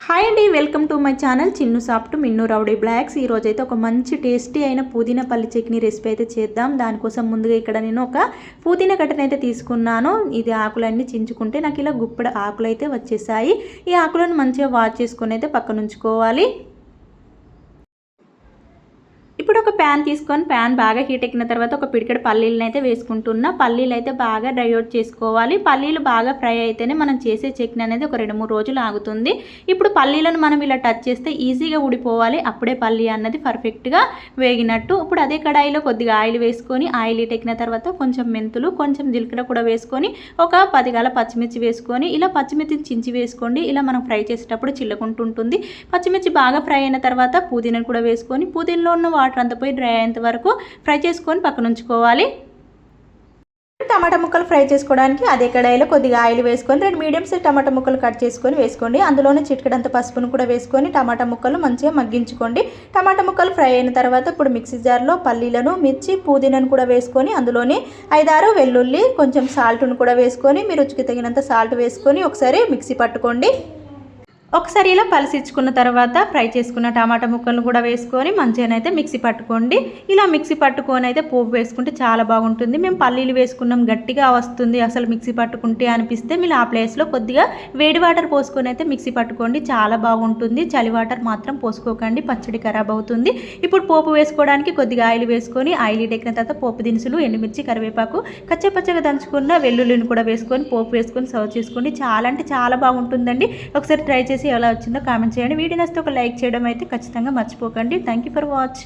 Hi అండి welcome to my channel Chinnu soft Minnu rowdy blocks. ఈ అయితే ఒక మంచి టేస్టీ అయిన పుదీనా పల్లి చట్నీ రెసిపీ అయితే చేద్దాం. దానికోసం ముందుగా ఇక్కడ నేను ఒక పుదీనా కట్టను అయితే తీసుకున్నాను. ఇది ఆకులన్నీ చించుకుంటే నాకు ఇలా గుప్పెడు ఆకులు అయితే వచ్చేసాయి. ఈ ఆకులను మంచిగా వాష్ చేసుకొని అయితే పక్కన ఉంచుకోవాలి ఇప్పుడు ఒక ప్యాన్ తీసుకొని ప్యాన్ బాగా హీట్ ఎక్కిన తర్వాత ఒక పిడికెడు పల్లీలను అయితే వేసుకుంటున్నా. పల్లీలు అయితే బాగా డ్రై అవుట్ చేసుకోవాలి. పల్లీలు బాగా ఫ్రై అయితేనే మనం చేసే చట్నీ అనేది ఒక రెండు మూడు రోజులు ఆగుతుంది. ఇప్పుడు పల్లీలను మనం ఇలా టచ్ చేస్తే ఈజీగా ఊడిపోవాలి. అప్పుడే పల్లీ అన్నది పర్ఫెక్ట్గా వేగినట్టు. ఇప్పుడు అదే కడాయిలో కొద్దిగా ఆయిల్ వేసుకొని ఆయిల్ హీట్ ఎక్కిన తర్వాత కొంచెం మెంతులు కొంచెం జీలకర్ర కూడా వేసుకొని ఒక పది గల పచ్చిమిర్చి వేసుకొని ఇలా పచ్చిమిర్చిని చించి వేసుకోండి. ఇలా మనం ఫ్రై చేసేటప్పుడు చిల్లకుంటుంటుంది. పచ్చిమిర్చి బాగా ఫ్రై అయిన తర్వాత పుదీనాను కూడా వేసుకొని పుదీనలో ఉన్న వాటర్ అంతా పోయి డ్రై అయ్యేంత వరకు ఫ్రై చేసుకొని పక్కన ఉంచుకోవాలి. టమాటా ముక్కలు ఫ్రై చేసుకోవడానికి అదే కడాయిలో కొద్దిగా ఆయిల్ వేసుకొని రెండు మీడియం సైజ్ టమాటా ముక్కలు కట్ చేసుకొని వేసుకోండి. అందులోనే చిటికడంత పసుపును కూడా వేసుకొని టమాటా ముక్కలు మంచిగా మగ్గించుకోండి. టమాటా ముక్కలు ఫ్రై అయిన తర్వాత ఇప్పుడు మిక్సీ జార్లో పల్లీలను మిర్చి పుదీనాను కూడా వేసుకొని అందులోనే ఐదారు వెల్లుల్లి కొంచెం సాల్ట్ను కూడా వేసుకొని మీ రుచికి తగినంత సాల్ట్ వేసుకొని ఒకసారి మిక్సీ పట్టుకోండి. ఒకసారి ఇలా పలిసిచ్చుకున్న తర్వాత ఫ్రై చేసుకున్న టమాటా ముక్కలను కూడా వేసుకొని మంచిగానైతే మిక్సీ పట్టుకోండి. ఇలా మిక్సీ పట్టుకొని అయితే పోపు వేసుకుంటే చాలా బాగుంటుంది. మేము పల్లీలు వేసుకున్నాం గట్టిగా వస్తుంది అసలు మిక్సీ పట్టుకుంటే అనిపిస్తే మీరు ఆ ప్లేస్లో కొద్దిగా వేడి వాటర్ పోసుకొని అయితే మిక్సీ పట్టుకోండి. చాలా బాగుంటుంది. చలి వాటర్ మాత్రం పోసుకోకండి. పచ్చడి ఖరాబ్ అవుతుంది. ఇప్పుడు పోపు వేసుకోవడానికి కొద్దిగా ఆయిల్ వేసుకొని ఆయిల్ ఎక్కిన తర్వాత పోపు దినుసులు ఎండుమిర్చి కరివేపాకు కచ్చపచ్చగా దంచుకున్న వెల్లుల్లిని కూడా వేసుకొని పోపు వేసుకొని సర్వ్ చేసుకోండి. చాలా అంటే చాలా బాగుంటుందండి. ఒకసారి ట్రై చేసి ఎలా వచ్చిందో కామెంట్ చేయండి. వీడియో నచ్చితే ఒక లైక్ చేయడం అయితే ఖచ్చితంగా మర్చిపోకండి. Thank you for watch